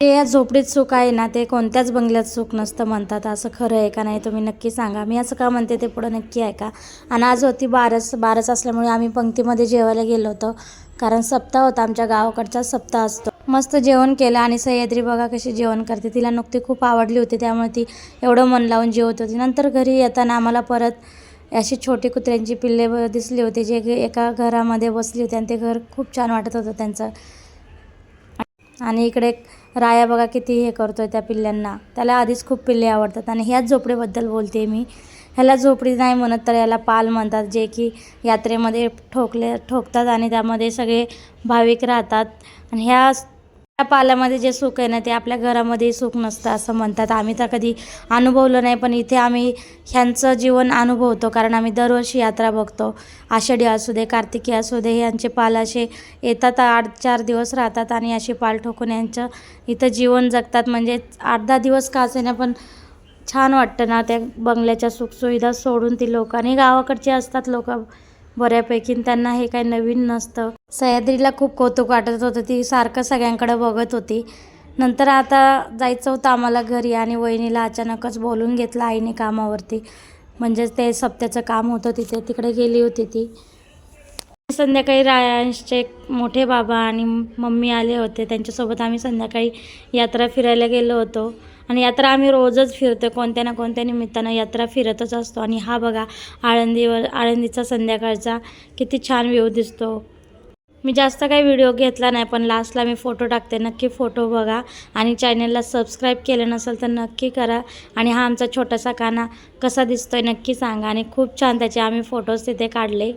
ते या झोपडीत सुख आहे ना ते कोणत्याच बंगल्यात सुख नसतं म्हणतात. असं खरं आहे का नाही तुम्ही नक्की सांगा. मी असं का म्हणते ते पुढं नक्की आहे का आणि आज होती बारस बारस असल्यामुळे आम्ही पंक्तीमध्ये जेवायला गेलो होतो. कारण सप्ताह होता आमच्या गावाकडचा सप्ताह असतो. मस्त जेवण केलं आणि सह्याद्री बघा कशी जेवण करते. तिला नुकती खूप आवडली होती त्यामुळे ती एवढं मन लावून जेवत होती. नंतर घरी येताना आम्हाला परत अशी छोटी कुत्र्यांची पिल्ले दिसली होती जे एका घरामध्ये बसली होती आणि ते घर खूप छान वाटत होतं त्यांचं. आणि इकडे राया बघा किती हे करतो आहे त्या पिल्ल्यांना. त्याला आधीच खूप पिल्ले आवडतात आणि ह्याच झोपडीबद्दल बोलते मी. ह्याला झोपडी नाही म्हणत तर याला पाल म्हणतात जे की यात्रेमध्ये ठोकले ठोकतात आणि त्यामध्ये सगळे भाविक राहतात. आणि ह्या त्या पाल्यामध्ये जे सुख आहे ना ते आपल्या घरामध्ये सुख नसतं असं म्हणतात. आम्ही तर कधी अनुभवलं नाही पण इथे आम्ही ह्यांचं जीवन अनुभवतो. कारण आम्ही दरवर्षी यात्रा बघतो. आषाढी असू दे कार्तिकी असू दे यांचे पाल असे येतात आठ चार दिवस राहतात आणि असे पाल ठोकून यांचं इथं जीवन जगतात. म्हणजे आठ दहा दिवस का असेना पण छान वाटतं ना त्या बंगल्याच्या सुखसुविधा सोडून ती लोक आणि गावाकडचे असतात लोक. बऱ्यापैकी त्यांना हे काही नवीन नसतं. सह्याद्रीला खूप कौतुक वाटत होतं. ती सारखं सगळ्यांकडे बघत होती. नंतर आता जायचं होतं आम्हाला घरी आणि वहिनीला अचानकच बोलून घेतलं आईने कामावरती. म्हणजेच ते सप्त्याचं काम होतं तिथे. तिकडे गेली होती ती. संध्याकाळी रायांशचे मोठे बाबा आणि मम्मी आले होते. त्यांच्यासोबत आम्ही संध्याकाळी यात्रा फिरायला गेलो होतो. आणि यात्रा आम्ही रोजच फिरतो कोणत्या ना कोणत्या निमित्तानं यात्रा फिरतच असतो. आणि हा बघा आळंदीवर आळंदीचा संध्याकाळचा किती छान व्ह्यू दिसतो. मी जास्त काही व्हिडिओ घेतला नाही पण लास्टला मी फोटो टाकते. नक्की फोटो बघा आणि चॅनलला सबस्क्राईब केलं नसेल तर नक्की करा. आणि हा आमचा छोटासा काना कसा दिसतोय नक्की सांगा. आणि खूप छान त्याचे आम्ही फोटोज तिथे काढले.